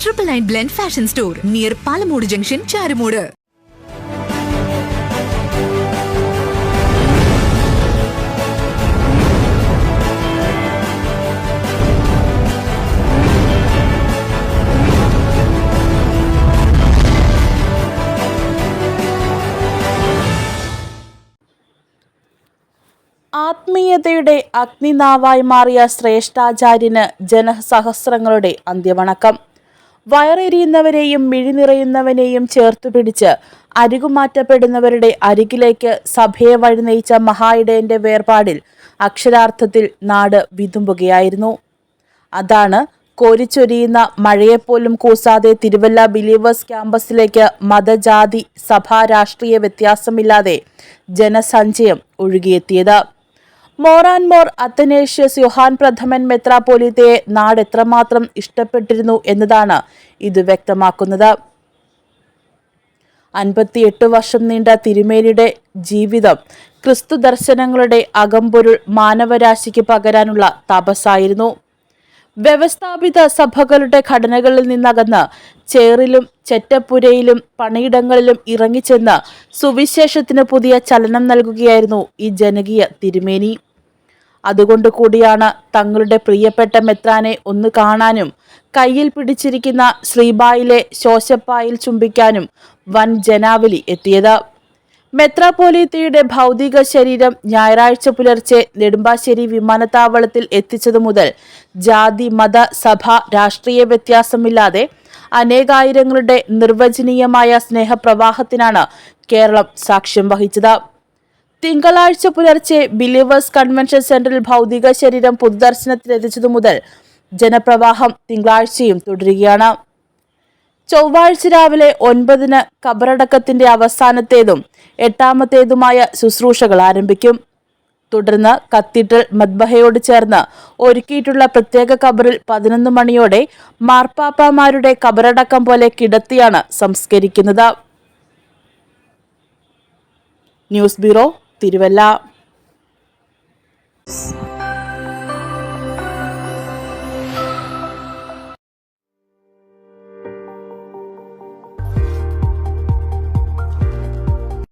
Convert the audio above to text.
Triple nine blend fashion store near Palamoodu junction Charummoodu ആത്മീയതയുടെ അഗ്നിനാവായി മാറിയ ശ്രേഷ്ഠാചാര്യന് ജനസഹസ്രങ്ങളുടെ അന്ത്യവണക്കം വയറെരിയുന്നവരെയും മിഴിനിറയുന്നവനെയും ചേർത്തു പിടിച്ച് അരികുമാറ്റപ്പെടുന്നവരുടെ അരികിലേക്ക് സഭയെ വഴിനയിച്ച മഹായിടയന്റെ വേർപാടിൽ അക്ഷരാർത്ഥത്തിൽ നാട് വിതുമ്പുകയായിരുന്നു. അതാണ് കോരിച്ചൊരിയുന്ന മഴയെപ്പോലും കൂസാതെ തിരുവല്ല ബിലീവേഴ്സ് ക്യാമ്പസിലേക്ക് മതജാതി സഭാ രാഷ്ട്രീയ വ്യത്യാസമില്ലാതെ ജനസഞ്ചയം ഒഴുകിയെത്തിയത്. Mor and Mor Athanasius Johan Prathaman മെത്രാപോലിത്തയെ നാട് എത്രമാത്രം ഇഷ്ടപ്പെട്ടിരുന്നു എന്നതാണ് ഇത് വ്യക്തമാക്കുന്നത്. അൻപത്തിയെട്ട് വർഷം നീണ്ട തിരുമേനിയുടെ ജീവിതം ക്രിസ്തു ദർശനങ്ങളുടെ അകമ്പൊരുൾ മാനവരാശിക്ക് പകരാനുള്ള തപസ്സായിരുന്നു. വ്യവസ്ഥാപിത സഭകളുടെ ഘടനകളിൽ നിന്നകന്ന് ചേറിലും ചെറ്റപ്പുരയിലും പണിയിടങ്ങളിലും ഇറങ്ങിച്ചെന്ന് സുവിശേഷത്തിന് പുതിയ ചലനം നൽകുകയായിരുന്നു ഈ ജനകീയ തിരുമേനി. അതുകൊണ്ട് കൂടിയാണ് തങ്ങളുടെ പ്രിയപ്പെട്ട മെത്രാനെ ഒന്ന് കാണാനും കയ്യിൽ പിടിച്ചിരിക്കുന്ന ശ്രീബായിലെ ശോശപ്പായിൽ ചുംബിക്കാനും വൻ ജനാവലി എത്തിയത്. മെത്രാപ്പോലീത്തയുടെ ഭൗതിക ശരീരം ഞായറാഴ്ച പുലർച്ചെ നെടുമ്പാശ്ശേരി വിമാനത്താവളത്തിൽ എത്തിച്ചതു മുതൽ ജാതി മത സഭ രാഷ്ട്രീയ വ്യത്യാസമില്ലാതെ അനേകായിരങ്ങളുടെ നിർവചനീയമായ സ്നേഹപ്രവാഹത്തിനാണ് കേരളം സാക്ഷ്യം വഹിച്ചത്. തിങ്കളാഴ്ച പുലർച്ചെ ബിലീവേഴ്സ് കൺവെൻഷൻ സെന്ററിൽ ഭൗതിക ശരീരം പൊതുദർശനത്തിലെത്തിച്ചതു മുതൽ ജനപ്രവാഹം തിങ്കളാഴ്ചയും തുടരുകയാണ്. ചൊവ്വാഴ്ച രാവിലെ ഒൻപതിന് കബറടക്കത്തിന്റെ അവസാനത്തേതും എട്ടാമത്തേതുമായ ശുശ്രൂഷകൾ ആരംഭിക്കും. തുടർന്ന് കത്തീഡ്രൽ മദ്ബഹയോട് ചേർന്ന് ഒരുക്കിയിട്ടുള്ള പ്രത്യേക കബറിൽ പതിനൊന്ന് മണിയോടെ മാർപ്പാപ്പമാരുടെ കബറടക്കം പോലെ കിടത്തിയാണ് സംസ്കരിക്കുന്നത്. News bureau Thiruvalla